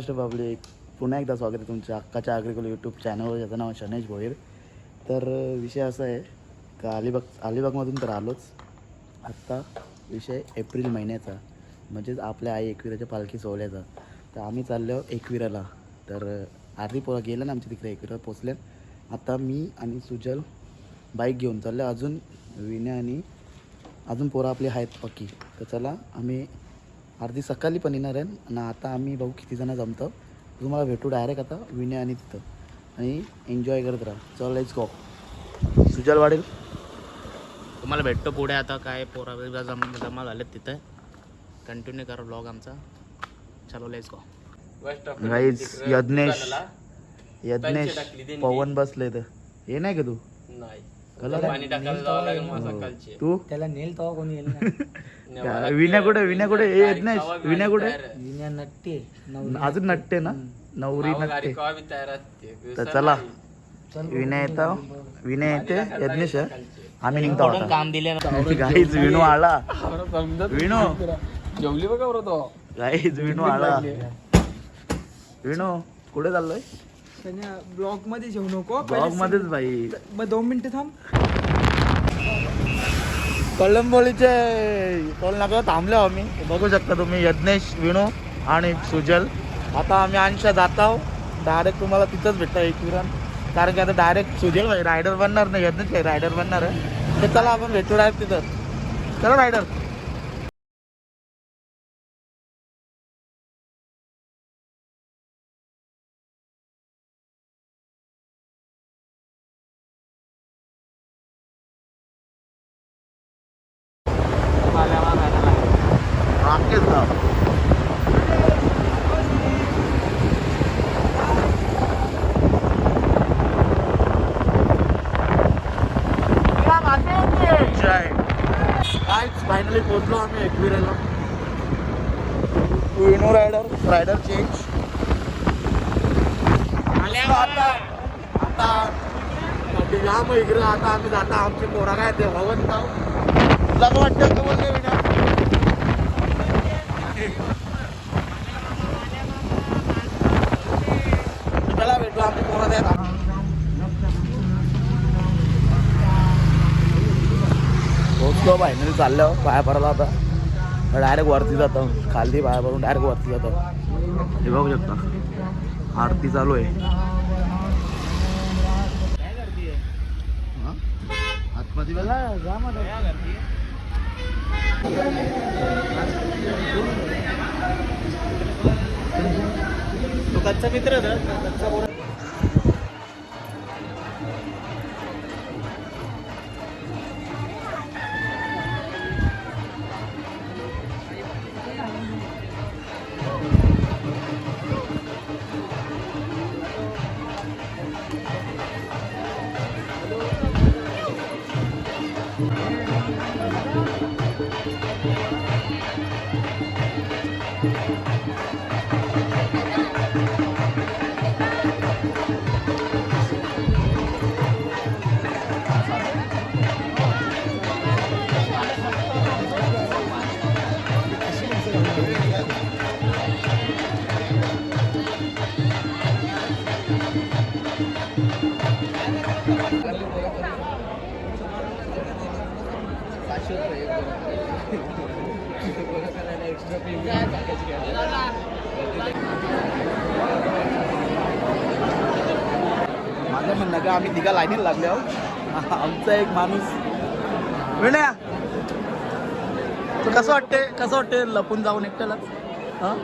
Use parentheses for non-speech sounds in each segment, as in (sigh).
Maharashtra public पुन्हा एकदा स्वागत आहे तुमच्या अक्काच्या आग्रिकुल यूट्यूब चॅनलवर ज्याचं नाव शनेश भोईर. तर विषय असा आहे का अलिबाग अलिबागमधून तर आलोच. आत्ता विषय एप्रिल महिन्याचा. म्हणजेच आपल्या आई एकविराच्या पालखी सोहळ्याचा. तर आम्ही चाललो एकविराला. तर अ, पोरा पोळा गेलं ना आमच्या तिकडे एकविरा पोचल्यात आता मी आणि सुजल बाईक घेऊन चाललो अजून विण्या आणि अजून पोरं आपली आहेत पक्की. तर चला आम्ही अर्धी सकाळी पण येणार आहे आणि आता आम्ही बघू किती जण जमतो. तुम्हाला भेटू डायरेक्ट आता विणे आणि तिथं. आणि एन्जॉय करत राहा. चल लेट्स गो सुजल वाढेल. तुम्हाला भेटतो पुढे आता काय पोरा बिरा जम जमा झालेत तिथे. कंटिन्यू करा ब्लॉग आमचा. चलो let's go guys Yagnesh. Yagnesh Pavan बसले तर हे नाही का तू? कलर पाणी टाकायला जावं लागेल मला सकाळची तू? त्याला नेल तेव्हा कोणी येईल विण्या (laughs) कुठे विण्या कुठे ए यज्ञेश विण्या कुठे? विनया नट्टे नवरी अजून नट्टे. ना? नवरी नट्टे गाडी कवा बी तयार असते. तर चला. विनय येतो विनय येते. यज्ञेश आहे. आम्ही निघतो आता. काम दिले ना? गाईज विणू आला विणू जेवली बघा बरं तो गाईज विणू आला विणू कुठे चाललोय? ब्लॉगमध्ये जेवू नको. ब्लॉग मध्येच बाई. मग दोन मिनिटं थांब. कळंबोलीचे टोल नाका थांबलो आम्ही. बघू शकता तुम्ही यज्ञेश विणू आणि सुजल. आता आम्ही अंशा जात आहोत डायरेक्ट तुम्हाला तिथंच भेटतं एक विरान कारण की आता डायरेक्ट सुजल भाई रायडर बनणार नाही यज्ञेश भाई रायडर बनणार आहे. तर चला आपण भेटू डायरेक्ट तिथं. चला रायडर जय. काहीच फायनली पोहोचलो आम्ही एकविरेला विनो रायडर रायडर चेंज आता आता या मग इकडे आता आम्ही जाता आमचे पोरा काय ते भवन तुला काय वाटतं का बोलले चला भेटू आमचे पोरा द्या चाललो पाया भरला आता. डायरेक्ट वरती जातो. खाली पाया भरून डायरेक्ट वरती जातो. हे बघू शकता. आरती चालू आहे. आतमध्ये बघा. जा मला तो कच्चा मित्र माझं लाईनीला लागले आहोत. (laughs) आमचा एक माणूस. विनया तू कसं वाटते कसं वाटते लपून जाऊन एकट्याला? हा?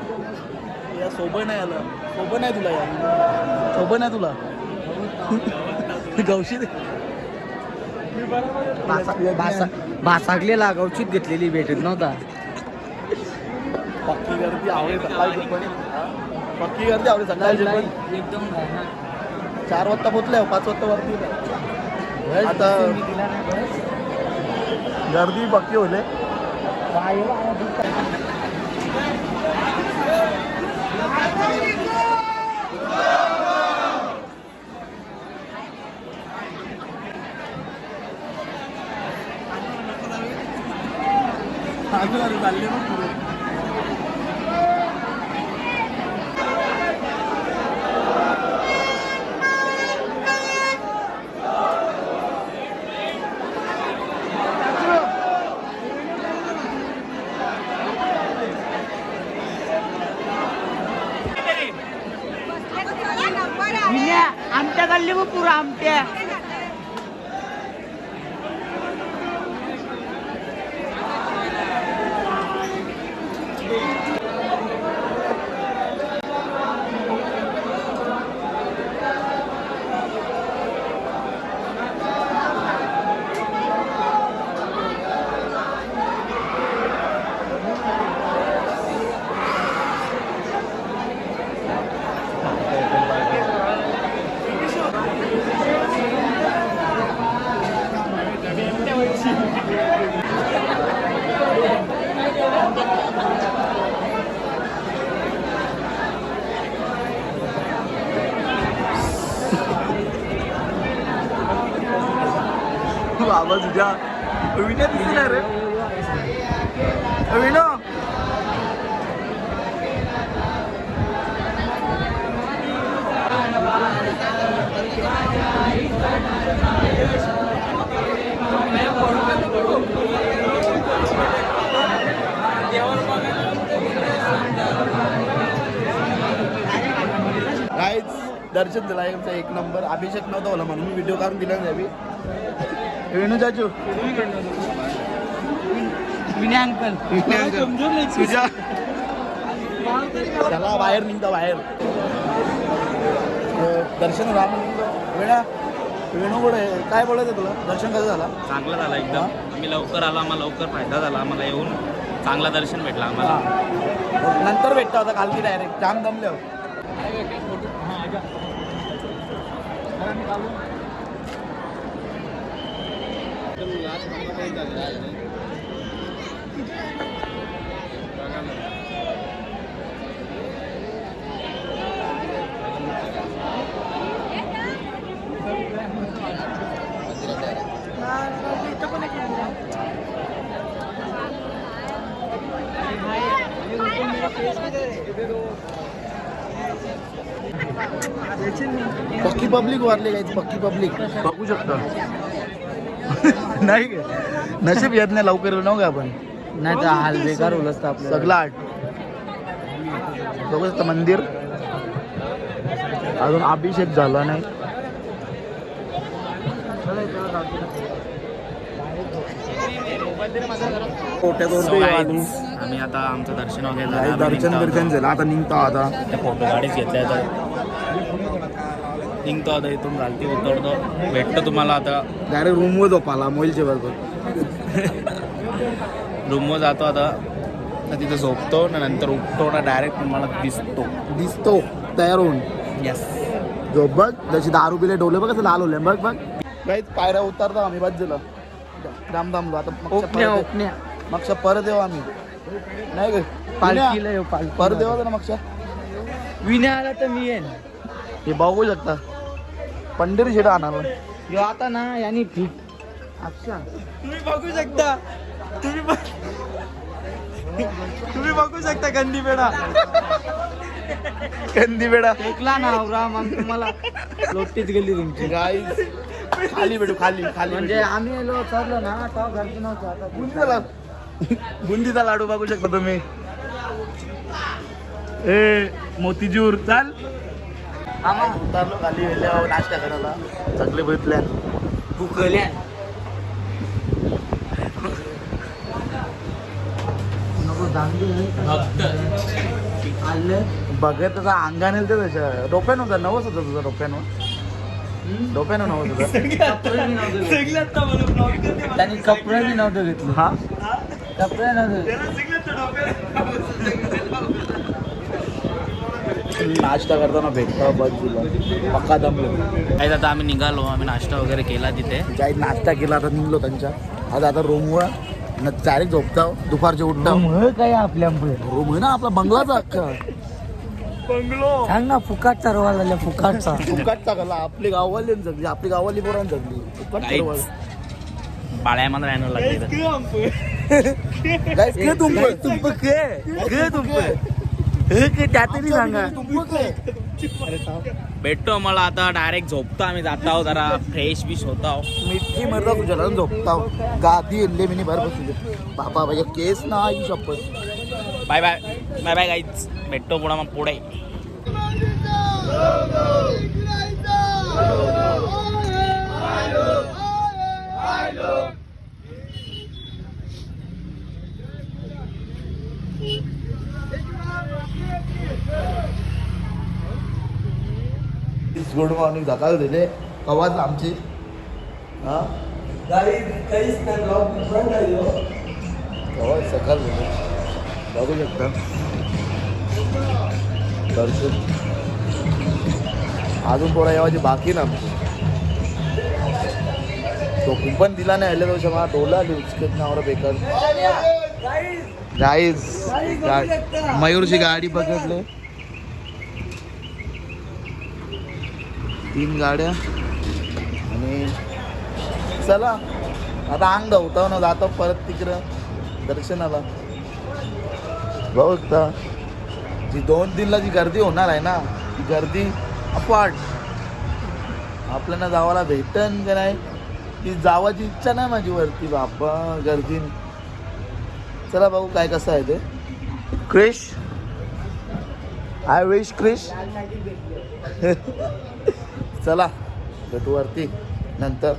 या सोबत नाही आलं. सोबत नाही तुला या. सोबत नाही तुला? (laughs) गौशी दे. भासाकलेला गवचीत घेतलेली भेटत नव्हता. पक्की गर्दी आवडे सकाळची पण. पक्की गर्दी आवडे सकाळची पण. एकदम चार वाजता पोचले पाच वाजता वरती आता गर्दी पक्की होते चालले मग Yeah. दर्शन दिला आमचा एक नंबर अभिषेक नव्हता मला म्हणून मी व्हिडिओ काढून दिला नाही वेणू चाचू. विनय अंकल. तुझ्या चला बाहेर निघता बाहेर. दर्शन राम वेणा वेणू कुठे आहे? काय बोलायचं तुला? दर्शन कसं झाला? चांगला झाला एकदम. आम्ही लवकर आलो आम्हाला लवकर फायदा झाला. आम्हाला येऊन चांगला दर्शन भेटला आम्हाला. नंतर भेटता होता काल की डायरेक्ट जाम दमले हो. पक्की पब्लिक वारली काय पक्की पब्लिक बघू शकता. नाही? नशीब येत नाही लवकर नव का आपण? नाही तर हाल बेकार होईल असतं आपलं सगळं आठ. बघू शकता मंदिर. अजून अभिषेक झाला नाही. आम्ही आता आमचं दर्शन वगैरे झालं. दर्शन बिर्शन झालं. आता निघतो आता. आता. त्या फोटो गाडीच घेतल्या तर निघतो आता इथून घालती उतरतो. भेटतो तुम्हाला आता. डायरेक्ट रूमवर झोपाला मोबाईलच्या बरोबर. रूमवर जातो आता. तिथं झोपतो ना नंतर उठतो ना डायरेक्ट तुम्हाला दिसतो. दिसतो तयार होऊन. येस झोप बघ जशी दारू पिले डोले बघ कसं लाल होले बघ बघ. काहीच पायऱ्या उतरतो आम्ही दिलं राम थांबलो आता मागच्या परत- ओपण्या. मागच्या परत येऊ आम्ही. नाही ग. पालखीला येऊ पालखी परत येऊ ना मागच्या. विनय आला तर मी येईन. हे बघू शकता. पंढरी शेट आणणार यो आता ना यांनी फिट अच्छा. तुम्ही बघू शकता. तुम्ही तुम्ही बघू शकता गंदी बेडा. कंदी बेडा. टेकला ना राम मग तुम्हाला लोटीच गेली तुमची. गाई खाली भेटू खाली खाली म्हणजे आम्ही आलो चढलो ना तेव्हा घरची नव्हतं आता. बुंदीचा लाडू बुंदीचा लाडू बघू शकता तुम्ही. ए मोतीचूर चाल. आम्हा उतरलो खाली गेल्यावर नाश्ता करायला. सगळे भेटल्या भुकल्या नको दांडी आलं. बघत त्याचा अंगाने ते त्याच्या. डोप्यान होता नवस होता तुझा डोप्यानं डोप्यानं नवस होता. त्यांनी कपडे बी नव्हतं घेतलं. हा? कपडे नव्हतं नाश्ता करताना भेटता बस तुला. पक्का दमलो काही आता आम्ही निघालो आम्ही नाश्ता वगैरे केला तिथे. काही नाश्ता केला आता निघलो त्यांच्या. आता आता रूमवर डायरेक्ट झोपता दुपारचे उठता मग काय आपल्या रूम आहे ना आपला बंगलाचा अख्खा सांग ना फुकाटचा रोवा झाला फुकाटचा. फुकाट टाकला आपली गाववाली जगली आपली गाववाली पोरांनी जगली. फुकाट Guys. ठरवायला. बाळ्या मला राहणं लागते Guys, के तुम पण? तुम के? के तुम हे सांगा? भेटतो मला आता डायरेक्ट झोपतो आम्ही जात आहोत जरा फ्रेश बिश होत आहोत मिठी मरला तुझ्याला झोपता गादी इल्ले मिनी भर बसले बापा भैया केस ना आई शपथ बाय बाय बाय बाय गाईच भेटतो पुढं मग पुढे गुड मॉर्निंग सकाळ दिले. कवाच आमची. हा? कवाच सकाळ दिले बघू शकता. दर्शन. अजून पोरा येवाची बाकी ना आमची. तो कुपन दिला नाही हल्ले तो मला डोला उचकत नावर बेकार. गाईज मयूरची गाडी बघितले. तीन गाड्या. आणि चला आता अंग धावता ना जातो परत तिकडं दर्शनाला. बघता जी दोन दिनला जी गर्दी होणार आहे ना ती गर्दी अपाट. आपल्याला जावाला भेटन का नाही? ती जावाची इच्छा नाही माझी वरती बाप्पा गर्दीन चला बघू काय कसं आहे ते. क्रिश? I wish Krish. (laughs) चला भेटू वरती नंतर.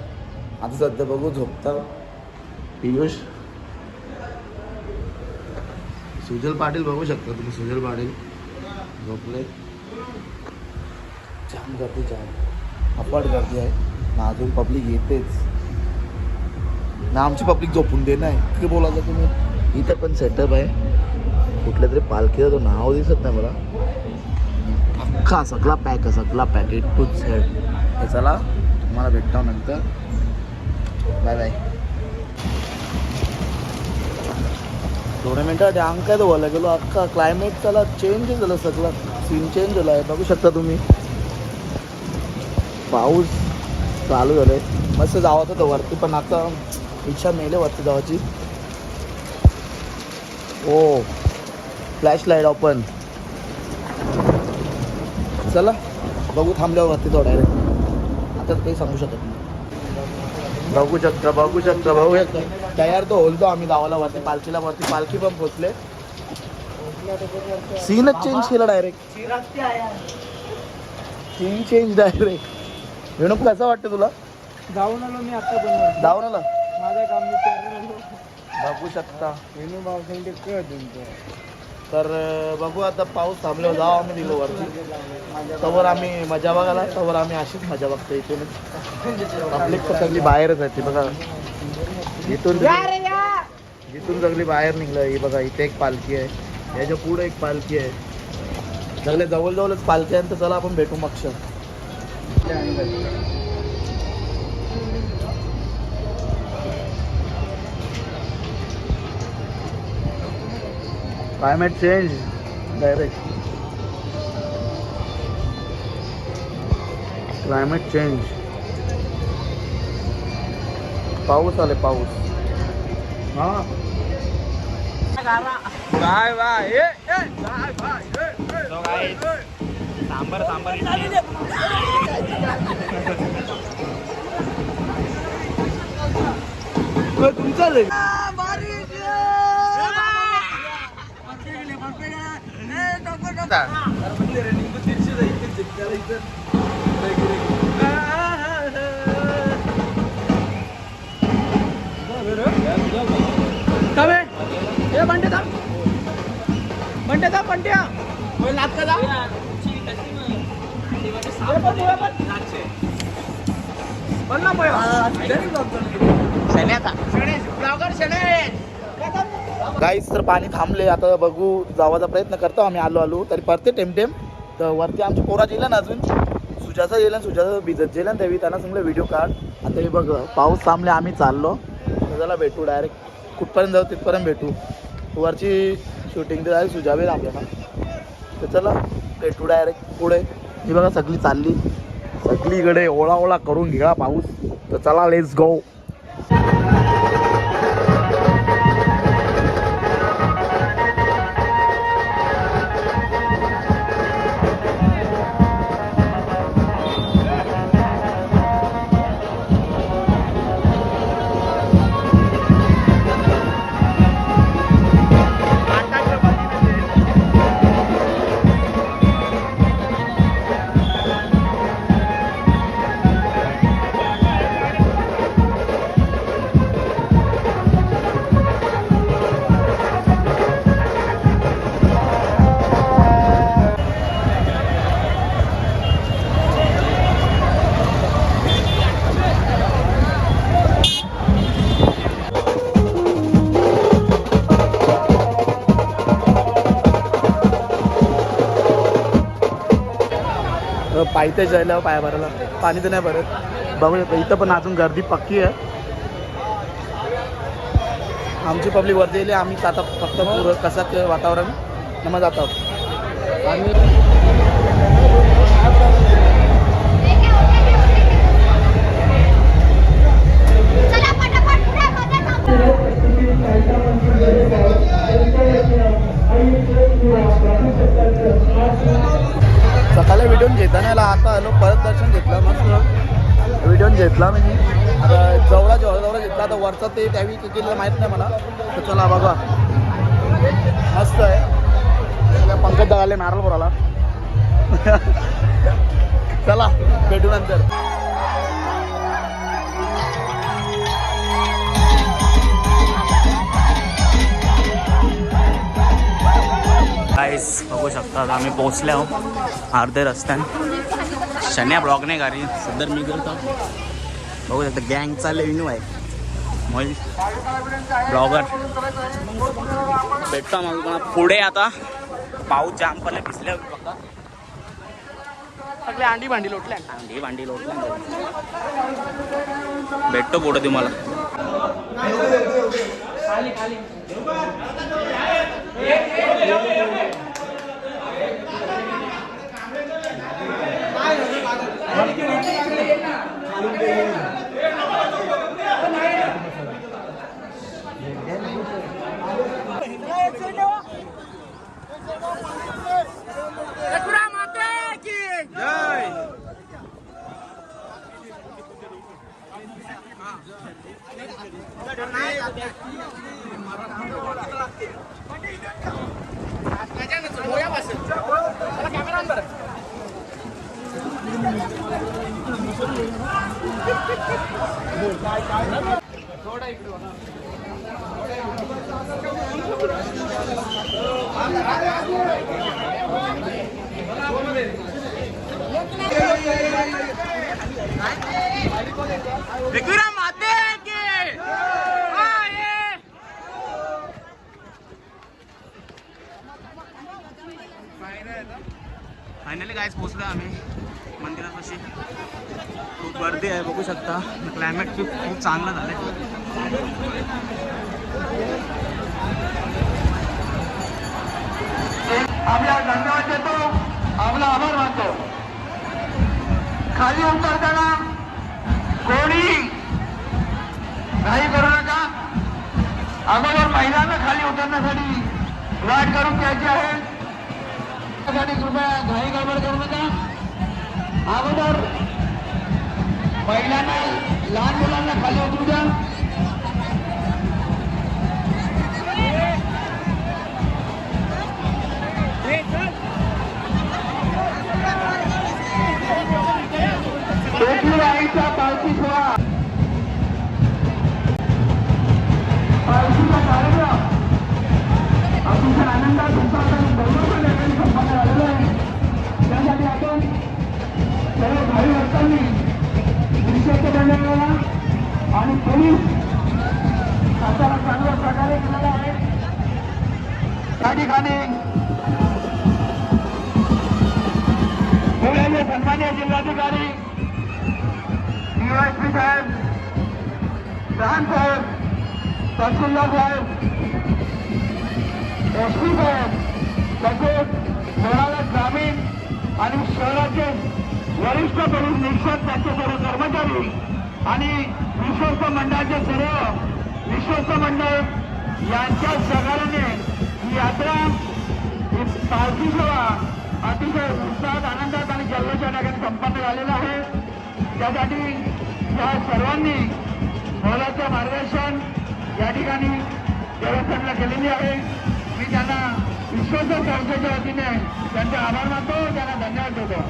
आता सध्या बघू झोपता. पियुष. सुजल पाटील बघू शकता तुम्ही सुजल पाटील. झोपले. जाम गर्दी जाम अपाट गर्दी आहे. ना अजून पब्लिक येतेच. ना आमची पब्लिक झोपून दे नाही. इतके बोलायचं तुम्ही. इथं पण सेटअप आहे. कुठल्या तरी पालखीचं तो नाव दिसत नाही मला. अख्खा सगळा पॅक आहे सगळा पॅक इट टू झेड हे चला तुम्हाला भेटतो नंतर. बाय बाय थोड्या मिनटात अंक काय बोलायला गेलो. अख्खा क्लायमेट चला चेंज झालं सगळं. सीन चेंज झालं आहे. बघू शकता तुम्ही. पाऊस चालू झालं आहे मस्त जावं होतं वरती पण आता इच्छा मेले वरती जावाची. ओ फ्लॅश लाइट ओपन चला बघू थांबल्यावर वरती थोड्या वेळ आता काही सांगू शकत नाही. बघू शकता बघू शकता बघू शकता. तयार तो होलतो आम्ही गावाला वरती पालखीला वरती पालखी पण पोचले सीनच चेंज केला direct scene change direct Vinu कसं वाटतं तुला? जाऊन आलो मी आता बनवून जाऊ ना माझं काम आलो बघू शकता. तर बघू आता पाऊस थांबल्यावर जाऊ आम्ही दिलो वरती. तवर आम्ही मजा बघायला तवर आम्ही अशीच मजा बघतो इथून. पब्लिक तर सगळी बाहेरच आहे ती बघा. इथून जिथून सगळी बाहेर निघलं ही बघा इथे एक पालखी आहे. याच्यापुढे एक पालखी आहे. सगळे जवळजवळच पालखी आहे तर चला आपण भेटू मक्ष climate change direct climate change पाऊस आले पाऊस. हा. Bye bye. सांबर सांबर. तुमचं थांब ए. ए बंटे थांब बंटे थांब बंट्या लात का जा पण, ना, पण. शन्याचा. ब्लॉगर शनेश. गाईस तर पाणी थांबले. आता बघू जावाचा प्रयत्न करतो आम्ही आलो आलो. तरी परते टेम टेम तर वरती आमच्या पोरा गेला ना अजून. सुजाचा गेला सुजाचा भिजत जेल ना त्यावेळी त्यांना सांगलं व्हिडिओ काढ. आता हे बघ पाऊस थांबले आम्ही चाललो. तर चला भेटू डायरेक्ट कुठपर्यंत जाऊ तिथपर्यंत भेटू. वरची शूटिंग तर आहे लागले आपल्याला. तर चला भेटू डायरेक्ट पुढे. ही बघा सगळी चालली. सगळीकडे ओळा ओळा करून घ्या पाऊस. तर चला लेट्स गो पायथे जायला पाय भरायला. पाणी तर नाही भरत. बघू शकतो इथं पण अजून गर्दी पक्की आहे. आमची पब्लिक वरती येईल आम्ही आता फक्त पुरं कसं ते वातावरण नमत जात आहोत आणि Thank you. सकाळी व्हिडिओ घेताना याला आता आलो परत दर्शन घेतलं मस्त. व्हिडिओ घेतला मी. आता जवळा जवळ जवळ घेतला. आता वरचा ते त्यावेळी केलेलं माहीत नाही मला. तर चला बघा. मस्त आहे. पंकज दगाले नारळ बोराला (laughs) चला भेटू नंतर. काहीच बघू शकतात आम्ही पोहोचले आहोत अर्धे रस्त्याने. शन्या ब्लॉग नाही गाडी सदर मी करतो. बघू शकता गँगचा लेन्यू आहे. मोहिल ब्लॉगर भेटतो आम्हाला तुम्हाला पुढे आता. पाऊस जाम पडले भिजले बघा सगळे अंडी भांडी लोटले. अंडी भांडी लोटल्या भेटतो पुढे तुम्हाला. फायनली गायच पोचलो आम्ही. मंदिरापाशी खूप गर्दी आहे बघू शकता. क्लायमेट खूप खूप चांगलं झालं आपल्या आपला धन्यवाद देतो. आपला आभार मानतो. खाली उतरताना कोणी घाई करू नका. अगोदर महिलांना खाली उतरण्यासाठी वाट करून घ्यायची आहे. त्यासाठी कृपया घाई गडबड करू नका. अगोदर महिलांना लहान मुलांना खाली उतरू द्या. शेती आईचा पालखी सोहळा. चांगल्या प्रकारे केलेला आहे त्या ठिकाणी पुण्याचे सन्मान्य जिल्हाधिकारी डीवायसपी साहेब प्रधान साहेब तहसीलदार साहेब एस पी साहेब तसेच सोळाला ग्रामीण आणि शहराचे वरिष्ठ पोलीस निरीक्षक त्यांचे सर्व कर्मचारी आणि विश्वस्त मंडळाचे सर्व विश्वस्त मंडळ यांच्या सहकार्याने ही यात्रा ही पावती सेवा अतिशय उत्साहात आनंदात आणि जल्लोषा ठिकाणी संपन्न झालेला आहे. त्यासाठी या सर्वांनी मोलाचं मार्गदर्शन या ठिकाणी देवस्थानला केलेली आहे. मी त्यांना विश्वस्त संस्थेच्या वतीने त्यांचे आभार मानतो त्यांना धन्यवाद देतो.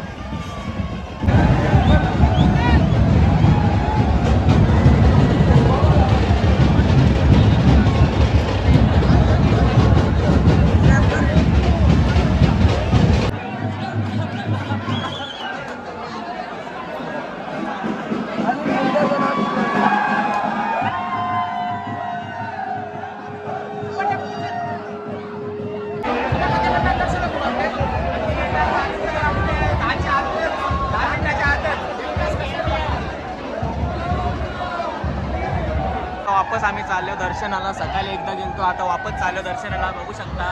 आपण चाललो दर्शनाला बघू शकता.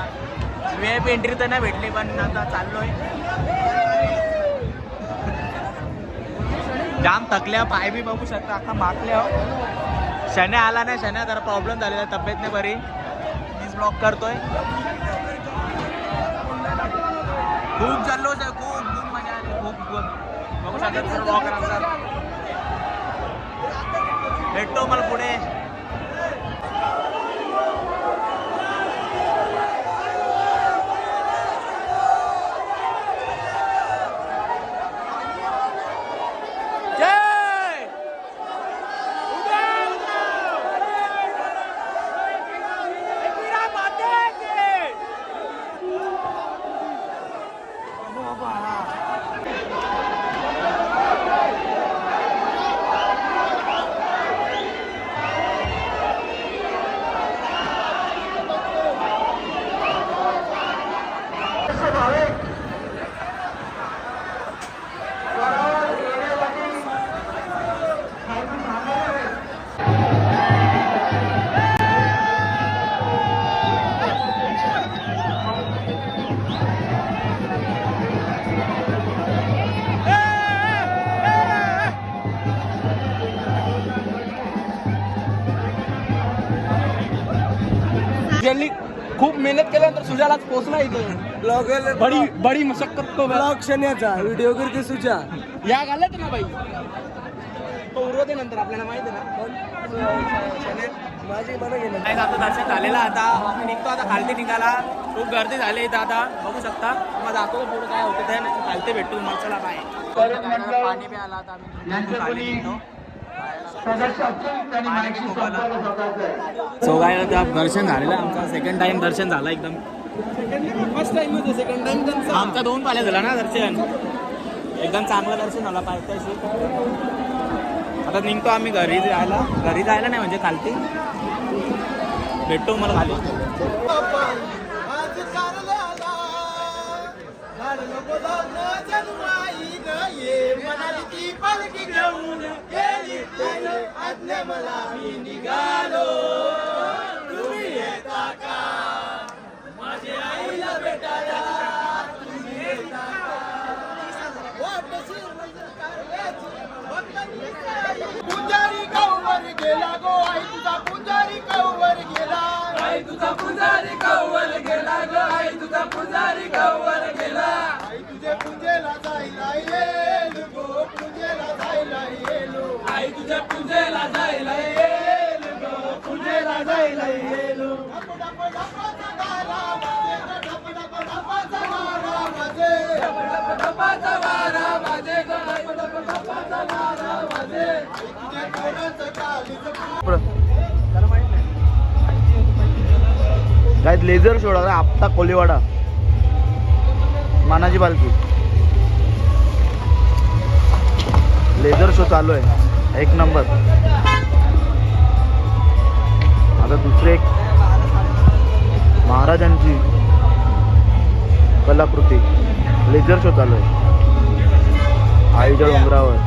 व्ही आय पी एंट्री तर नाही भेटली पण आता चाललोय. जाम थकल्या पाय बी बघू शकता आता माकल्या हो. शण्या आला नाही शण्या जरा प्रॉब्लेम झालेला तब्येत नाही बरी. मीच ब्लॉक करतोय. खूप चाललो सर खूप खूप मजा आली खूप खूप. बघू शकता सर ब्लॉकर आमचा भेटतो मला पुढे. पोहोचला इथे. बडी बडी मशक्कत तो ब्लॉग शन्याचा व्हिडिओ करते सुजा या घालत ना बाई. तो उरवते नंतर आपल्याला माहिती आहे ना. माझी बरं गेलं. नाही आता दर्शन झालेलं आता. निघतो आता खालती निघाला. खूप गर्दी झाली इथं आता. बघू शकता. मग दाखवतो पुढे काय होतं ते. खालते भेटू. मग चला बाय. पाणी आला आता. आम्ही सो काय दर्शन झालेलं आमचं सेकंड टाइम दर्शन झालं एकदम. फर्स्ट टाइम होते सेकंड टाइम त्यांचा. आमचा दोन पाल्या झाला ना दर्शन. एकदम चांगलं दर्शन झालं पाहिजे आता निघतो आम्ही घरी जायला. घरी जायला नाही म्हणजे खालती. भेटतो मला खाली पुजारी गाववर गेला गो आई तुझा पुजारी गाववर गेला. आई तुझा पुजारी गाववर गेला गो आई तुझा पुजारी गाववर गेला. आई तुझे पूजेला जायला येल गो पूजेला जायला येलो. आई तुझ्या पूजेला जायला येल गो पूजेला जायला येलो. डप डप डपाचा गारा वाजे डप डप डपाचा गारा वाजे. डप डप डपाचा गारा वाजे डप डप डपाचा गारा वाजे. काय लेझर शो लागला. कोलीवाडा. मानाजी पालखी लेझर शो चालू आहे. एक नंबर आता दुसरे एक. महाराजांची कलाकृती. लेझर शो चालू आहे. आईच्या डोंगरावर.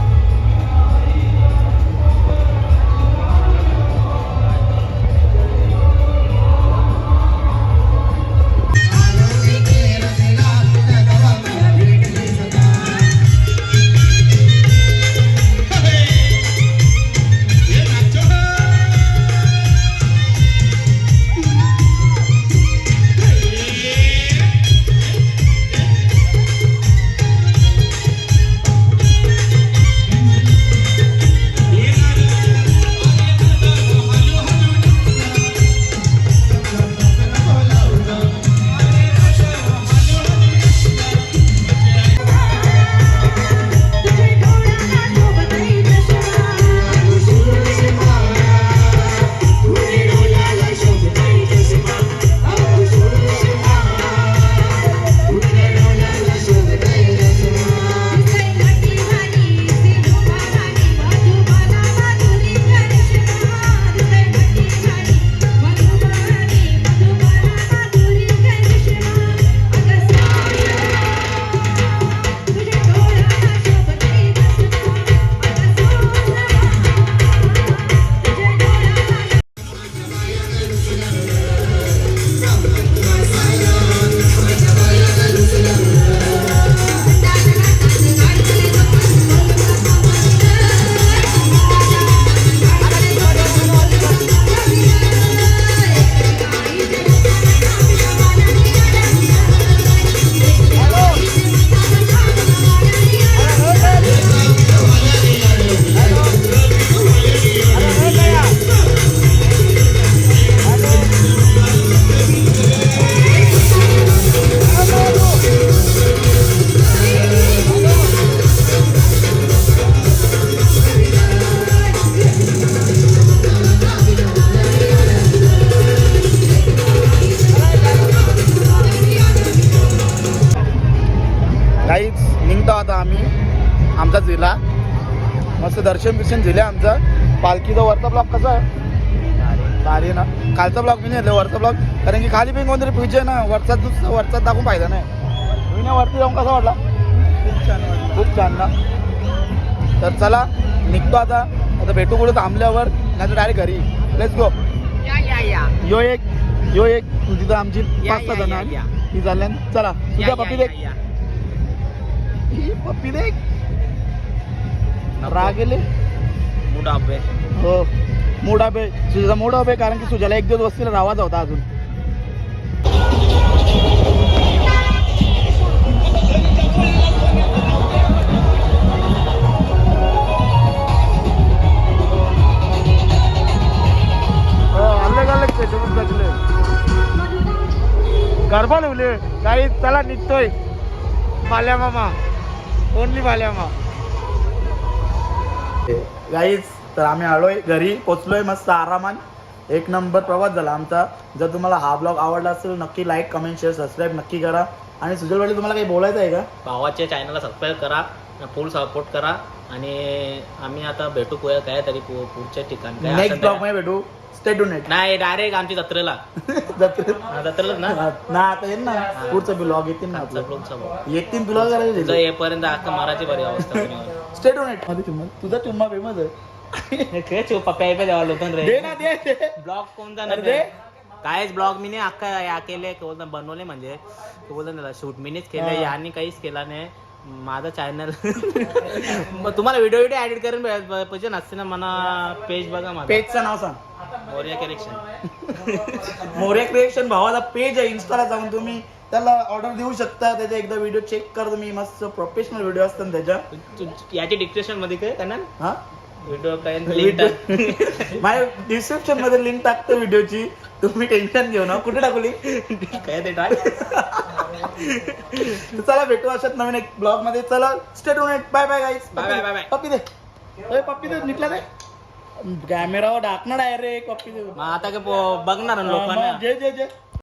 दर्शन दिले आमचं. पालखीचा वरचा ब्लॉग कसा आहे? भारी. ना. खालचा ब्लॉग मी नाही वरचा ब्लॉग कारण की खाली पण कोणतरी पूजे ना वरचा दुसरा वरचा दाखवून फायदा नाही. मी ना वरती जाऊन कसा वाटला खूप छान खूप छान ना. तर चला निघतो आता. आता भेटू कुठे थांबल्यावर नाही तर डायरेक्ट घरी. लेट्स गो यो एक यो एक. तिथं आमची पाच सहा जण. ती झाल्या चला तुझ्या पप्पी देख. ही पप्पी देख. रागेले हो. मोडा पे सुजाचा मोडा पे कारण की सुजाला एक दिवस वस्तीला राहायचा होता अजून. हो, गरबा लावले. काही चला निघतोय. बाल्या मामा. ओनली बाल्या मामा. गाईच तर आम्ही आलोय घरी पोचलोय मस्त आरामात. एक नंबर प्रवास झाला आमचा. जर तुम्हाला हा ब्लॉग आवडला असेल नक्की लाईक कमेंट शेअर सबस्क्राईब नक्की करा. आणि सुजल वाटी तुम्हाला काही बोलायचं आहे का? भावाच्या चॅनलला सबस्क्राईब करा फुल सपोर्ट करा. आणि आम्ही आता भेटू पुढे काय तरी पुढच्या ठिकाणी. काय नेक्स्ट ब्लॉग. मध्ये भेटू. स्टे टू नेट नाही डायरेक्ट आमची जत्रेला. (laughs) जत्रेलाच ना? ना आता येईल ना. पुढचा ब्लॉग येतील ना. येतील तुला तुझं करायचं येपर्यंत अख्खा माराची बरी अवस्था होईल. स्टे टू नेटमध्ये तुझा चुम्मा फेमस आहे. ना. ब्लॉग कोणता नाही दे. कायच ब्लॉग मी नाही अख्खा या केले काय बोलतात बनवले म्हणजे. बोलतात त्याला शूट मीनीच केलं. यांनी काहीच केला नाही. माझा चॅनल (laughs) मग तुम्हाला व्हिडिओ व्हिडिओ एडिट करून पाहिजे नसते ना मला पेज बघा माझा. पेजचं नाव सांग. मोरिया करेक्शन मोरे क्रिएशन भावाचा पेज आहे इन्स्टाला जाऊन तुम्ही त्याला ऑर्डर देऊ शकता. त्याचा एकदा व्हिडिओ चेक कर तुम्ही मस्त प्रोफेशनल व्हिडिओ असतात त्याच्या. याची डिस्क्रिप्शनमध्ये काय करणार? हा? व्हिडिओ काय टाक. (laughs) माझ्या डिस्क्रिप्शनमध्ये लिंक टाकतो व्हिडिओची तुम्ही टेन्शन घेऊ ना कुठे टाकली काय ते टाक. (laughs) चला भेटू अशात नवीन एक ब्लॉगमध्ये. चला stay tuned bye bye guys bye, bye, bye. पप्पी दे. ओय, पप्पी दे निघला दे. कॅमेरावर टाकणार डायरेक्ट पप्पी दे. आता काय पो- बघणार लोकांना. जे जे जे.